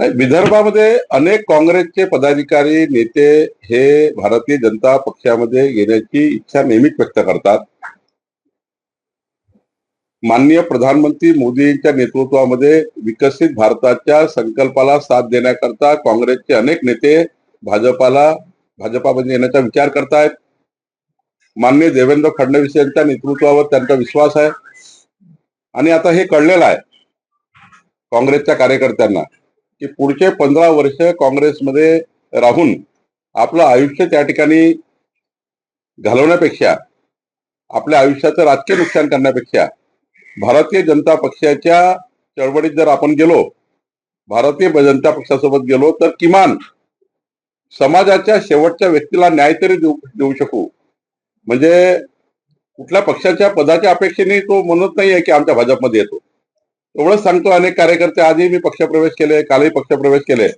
नाही विदर्भामध्ये अनेक काँग्रेसचे पदाधिकारी नेते हे भारतीय जनता पक्षामध्ये येण्याची इच्छा नेहमीच व्यक्त करतात. माननीय प्रधानमंत्री मोदींच्या नेतृत्वामध्ये विकसित भारताच्या संकल्पाला साथ देण्याकरता काँग्रेसचे अनेक नेते भाजपाला भाजपामध्ये येण्याचा विचार करतायत. माननीय देवेंद्र फडणवीस यांच्या नेतृत्वावर त्यांचा विश्वास आहे. आणि आता हे कळलेलं आहे काँग्रेसच्या कार्यकर्त्यांना. की पुढचे पंधरा वर्ष काँग्रेसमध्ये राहून आपलं आयुष्य त्या ठिकाणी घालवण्यापेक्षा आपल्या आयुष्याचं राजकीय नुकसान करण्यापेक्षा भारतीय जनता पक्षाच्या चळवळीत जर आपण गेलो भारतीय जनता पक्षासोबत गेलो तर किमान समाजाच्या शेवटच्या व्यक्तीला न्याय तरी देऊ देऊ शकू. म्हणजे कुठल्या पक्षाच्या पदाच्या अपेक्षेने तो म्हणत नाहीये की आमच्या भाजपमध्ये येतो. एवढंच सांगतो अनेक कार्यकर्ते आजही मी पक्षप्रवेश केले कालही पक्षप्रवेश केले.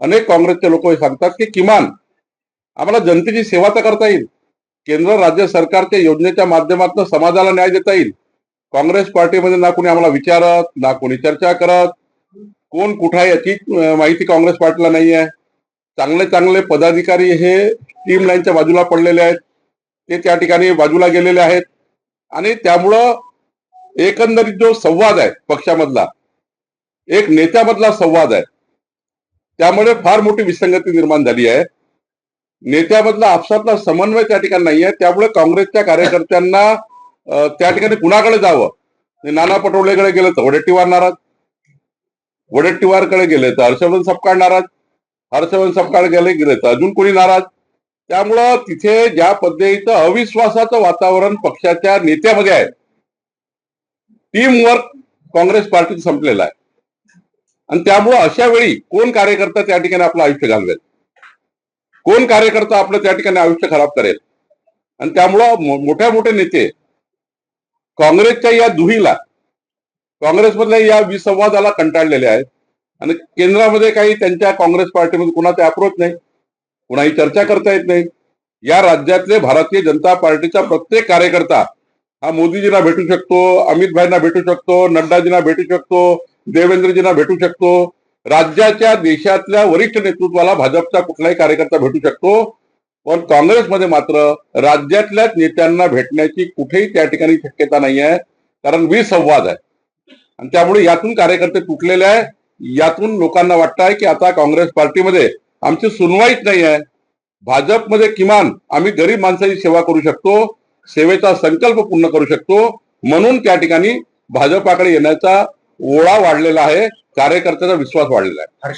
अनेक काँग्रेसचे लोक हे सांगतात की किमान आम्हाला जनतेची सेवा तर करता येईल. केंद्र राज्य सरकारच्या योजनेच्या माध्यमातून समाजाला न्याय देता येईल. काँग्रेस पार्टीमध्ये ना कोणी आम्हाला विचारत ना कोणी चर्चा करत. कोण कुठं आहे याची माहिती काँग्रेस पार्टीला नाही आहे चांगले चांगले पदाधिकारी हे टीम लाईनच्या बाजूला पडलेले आहेत. ते त्या ठिकाणी बाजूला गेलेले आहेत. आणि त्यामुळं एकंदरीत जो संवाद आहे पक्षामधला एक नेत्यामधला संवाद आहे त्यामुळे फार मोठी विसंगती निर्माण झाली आहे. नेत्यामधला आपसातला समन्वय त्या ठिकाणी नाही आहे त्यामुळे काँग्रेसच्या कार्यकर्त्यांना त्या ठिकाणी कुणाकडे जावं? नाना पटोलेकडे गेले तर वडेट्टीवार नाराज. वडेट्टीवारकडे गेले तर हर्षवर्धन सपकाळ नाराज. हर्षवर्धन सपकाळ गेले गेले तर अजून कोणी नाराज? त्यामुळं तिथे ज्या पद्धतीचं अविश्वासाचं वातावरण पक्षाच्या नेत्यामध्ये आहे टीम वर्क काँग्रेस पार्टीचं संपलेलं आहे. आणि त्यामुळं अशा वेळी कोण कार्यकर्ता त्या ठिकाणी आपलं आयुष्य घालवेल? कोण कार्यकर्ता आपलं त्या ठिकाणी आयुष्य खराब करेल? आणि त्यामुळं मोठ्या मोठे नेते काँग्रेसच्या या दुहीला काँग्रेसमधल्या या विसंवादाला कंटाळलेले आहेत. आणि केंद्रामध्ये काही त्यांच्या काँग्रेस पार्टीमध्ये कुणाचा अप्रोच नाही कुणाही चर्चा करता येत नाही. या राज्यातले भारतीय जनता पार्टीचा प्रत्येक कार्यकर्ता हा मोदीजींना भेटू शकतो अमित भाईंना भेटू शकतो नड्डाजींना भेटू शकतो देवेंद्रजींना भेटू शकतो. राज्याच्या देशातल्या वरिष्ठ नेतृत्वाला भाजपचा कुठलाही कार्यकर्ता भेटू शकतो. पण काँग्रेसमध्ये मात्र राज्यातल्याच नेत्यांना भेटण्याची कुठेही त्या ठिकाणी शक्यता नाही आहे कारण विसंवाद आहे. आणि त्यामुळे यातून कार्यकर्ते तुटलेले आहे यातून लोकांना वाटत आहे की आता काँग्रेस पार्टीमध्ये आमची सुनवाईच नाही आहे भाजपमध्ये किमान आम्ही गरीब माणसाची सेवा करू शकतो. सेवेचा संकल्प पूर्ण करू शकतो. म्हणून त्या ठिकाणी भाजपाकडे येण्याचा ओळा वाढलेला आहे. कार्यकर्त्याचा विश्वास वाढलेला आहे.